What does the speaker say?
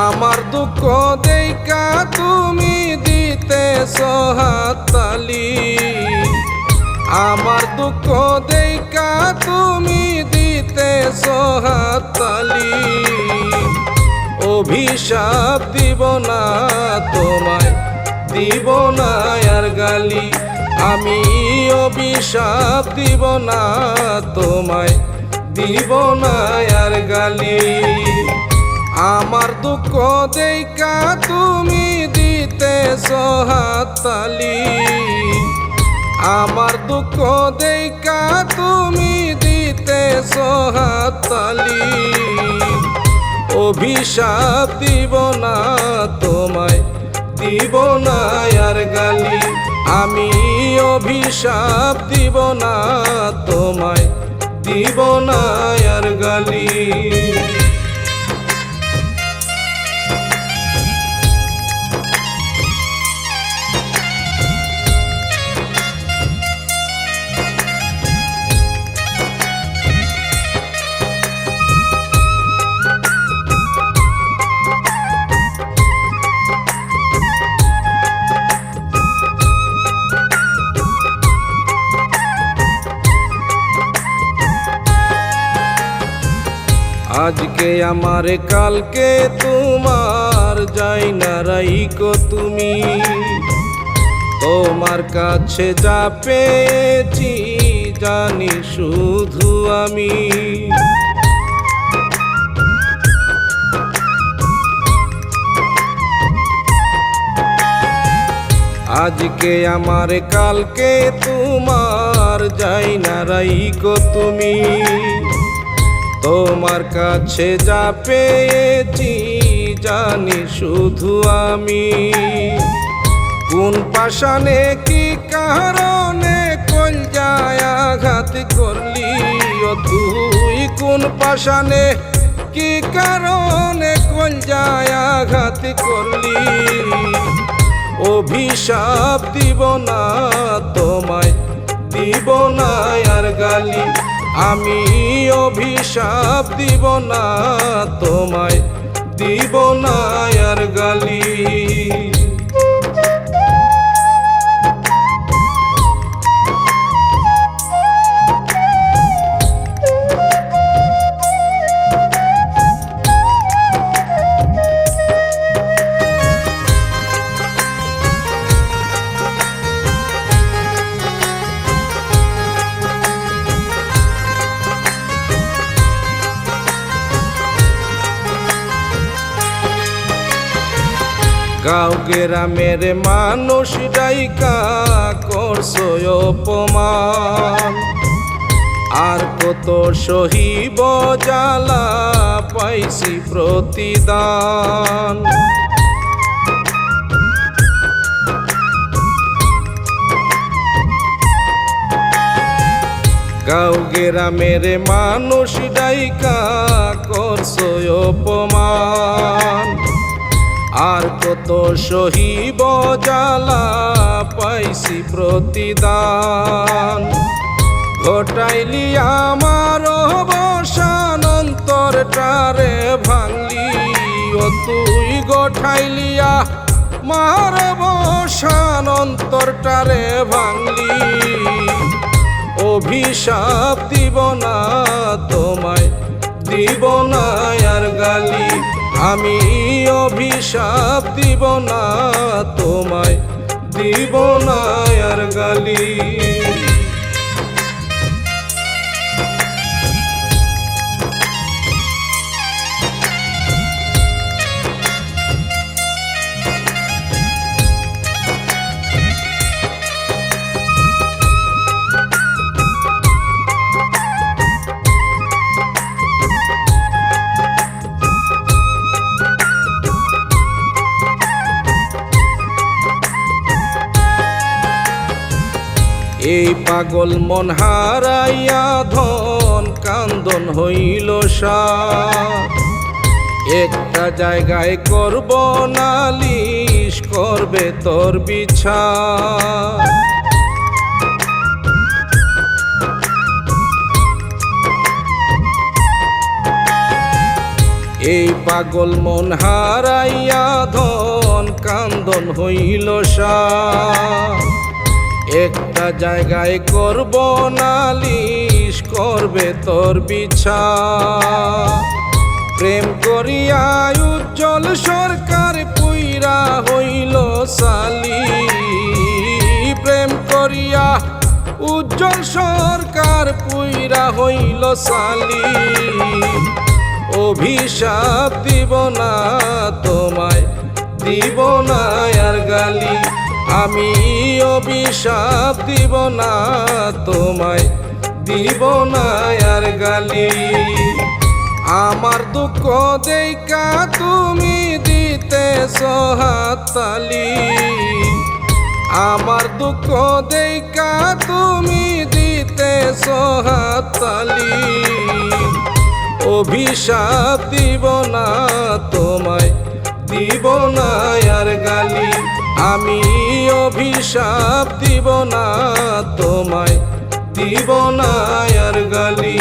আমার দুঃখ দেইকা তুমি দিতে সহাতালি আমার দুঃখ দেইকা তুমি দিতে সহাতালি অভিশাপ দিব না, তোমায় দিব না আর গালি। আমি অভিশাপ দিব না, তোমায় দিব না আর গালি। আমার দুঃখ দেখা তুমি দিতে সোহাতালি আমার দুঃখ দেখা তুমি দিতে সোহাতালি অভিশাপ দিব না তোমায়, দিব না আর গালি। আমি অভিশাপ দিব না তোমায়, দিব না আর গালি। আজকে আমার, কালকে তোমার যাই না রাইকো তুমি। তোমার কাছে যা পেয়েছি জানি শুধু আমি। আজকে আমার, কালকে তোমার যাই না রাইকো তুমি। কাছে যা পেয়েছি জানি শুধু আমি। কোন পাশানে কি কারণে কল যায় আঘাত করলি? ও তুই কোন পাশানে কি কারণে কল যায় আঘাত করলি? অভিশাপ দিব না, তোমায় দিব না আর গালি। আমি অভিশাপ দিব না তোমায় দিব না আর গালি। গাঁও গ্রামের মানুষ ডাইকা করছ অপমান। আর কত সহিব জ্বালা পাইছি প্রতিদান। গাঁও গ্রামের মানুষ ডাইকা করছ অপমান। আর কত সহিব জ্বালা পাইছি প্রতিদান। ঘটাইলি আমার অবসান অন্তরটারে ভাঙলি ও তুই গঠাইলিয়া মার অবসান অন্তরটারে ভাঙলি। অভিশাপ দিব না, তোমায় দিব না আর গালি। আমি অভিশাপ দিব না তোমায় দিব না আর গালি। এই পাগল মন হারাইয়া ধন কান্দন হইল একটা জায়গায় করব নালিশ করবে তোর বিছা এই পাগল মন হারাইয়া ধন কান্দ কান্দন হইল সাপ একটা জায়গায় করব নালিশ করবে তোর বিছা। প্রেম করিয়া উজ্জ্বল সরকার পুইরা হইল সালি। প্রেম করিয়া উজ্জ্বল সরকার পুইরা হইল সালি। অভিশাপ দিব না, তোমায় দিব না আর গালি। আমি অভিশাপ দিব না, তোমায় দিব না আর গালি। আমার দুঃখ দেখা তুমি দিতে সহাতালি আমার দুঃখ দেখা তুমি দিতে সহাতালি অভিশাপ দিব না, তোমায় দিব না আর গালি। আমি অভিশাপ দিব না তোমায় দিব না আর গালি।